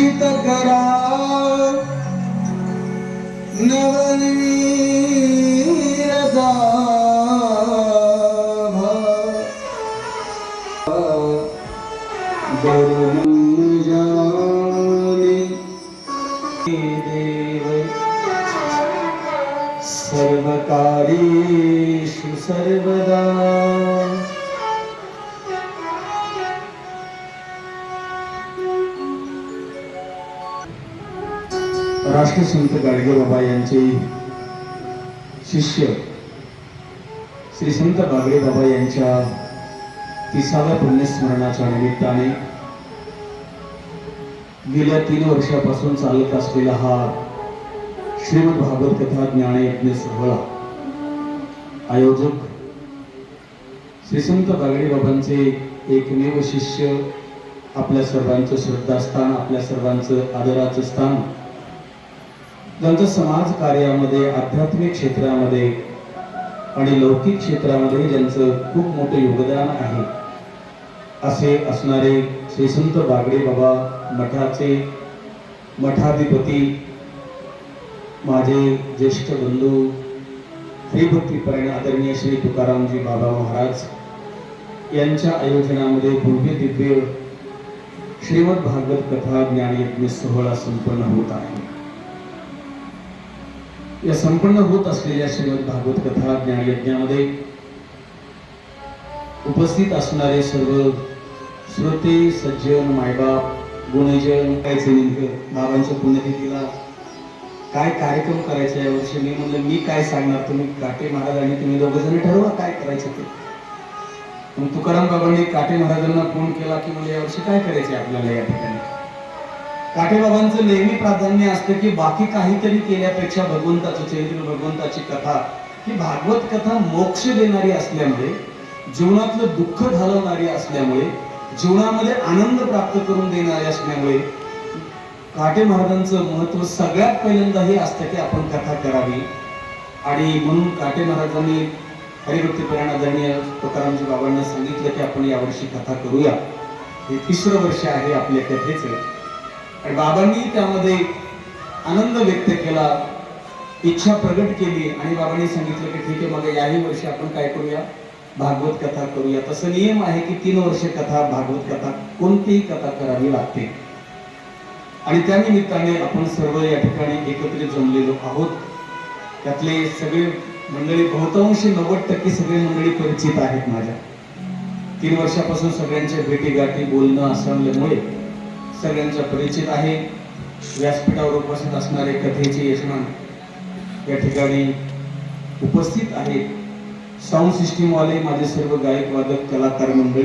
हर्षित करा नवनीर गाभा. दरुण जाणे देव सर्वकार्येषु सर्वदा राष्ट्रसंत गाडगे बाबा यांचे शिष्य श्री संत गाडगे बाबा यांच्या तिसाव्या पुण्यस्मरणाच्या निमित्ताने गेल्या तीन वर्षापासून चालत असलेला हा श्रीमद भागवत कथा ज्ञानयज्ञ सोहळा आयोजक श्री संत गागडे बाबांचे एकमेव शिष्य आपल्या सर्वांचं श्रद्धास्थान आपल्या सर्वांचं आदराचं स्थान त्यांचं समाज कार्यामध्ये आध्यात्मिक क्षेत्रामध्ये आणि लौकिक क्षेत्रामध्ये ज्यांचं खूप मोठं योगदान आहे असे असणारे श्री संत बागडे बाबा मठाचे मठाधिपती माझे ज्येष्ठ बंधू श्रीभक्तीपरायण आदरणीय श्री तुकारामजी बाबा महाराज यांच्या आयोजनामध्ये भव्य दिव्य श्रीमद भागवत कथा ज्ञानयज्ञ सोहळा संपन्न होत आहे. या संपन्न होत असलेल्या श्रीमद भागवत कथा ज्ञानयज्ञामध्ये उपस्थित असणारे सर्व श्रोते सज्जन मायबाप गुणजन कायचे नेमकं बाबांच्या पुण्यतिथीला काय कार्यक्रम करायचा यावर्षी मी म्हणलं मी काय सांगणार? तुम्ही काटे महाराज आणि तुम्ही दोघ जण ठरवा काय करायचं ते. मग तुकाराम बाबांनी काटे महाराजांना फोन केला की म्हणजे यावर्षी काय करायचे आपल्याला या ठिकाणी? काठेबाबांचं नेहमी प्राधान्य असतं की बाकी काहीतरी केल्यापेक्षा भगवंताचं चैत्र भगवंताची कथा ही भागवत कथा मोक्ष देणारी असल्यामुळे जीवनातलं दुःख घालवणारी असल्यामुळे जीवनामध्ये आनंद प्राप्त करून देणारी असल्यामुळे काटे महाराजांचं महत्त्व सगळ्यात पहिल्यांदा हे असतं की आपण कथा करावी. आणि म्हणून काटे महाराजांनी हरिभक्ती आदरणीय तुकारामजी बाबांना सांगितलं की आपण यावर्षी कथा करूया. हे तिसरं वर्ष आहे आपल्या कथेचं. आणि बाबांनी त्यामध्ये आनंद व्यक्त केला इच्छा प्रगट केली आणि बाबांनी सांगितलं की ठीक आहे मग याही वर्षी आपण काय करूया? भागवत कथा करूया. तसं नियम आहे की तीन वर्ष कथा भागवत कथा कोणतीही कथा करावी लागते. आणि त्या निमित्ताने आपण सर्व या ठिकाणी एकत्रित जमलेलो आहोत. त्यातले सगळे मंडळी बहुतांशी नव्वद टक्के सगळे मंडळी परिचित आहेत माझ्या. तीन वर्षापासून सगळ्यांच्या भेटीगाठी बोलणं असल्यामुळे सगळ्यांच्या परिचित आहे. व्यासपीठावर उपस्थित असणारे कथेचे यजमान या ठिकाणी उपस्थित आहेत. साऊंड सिस्टीमवाले माझे सर्व गायक वादक कलाकार मंडळी.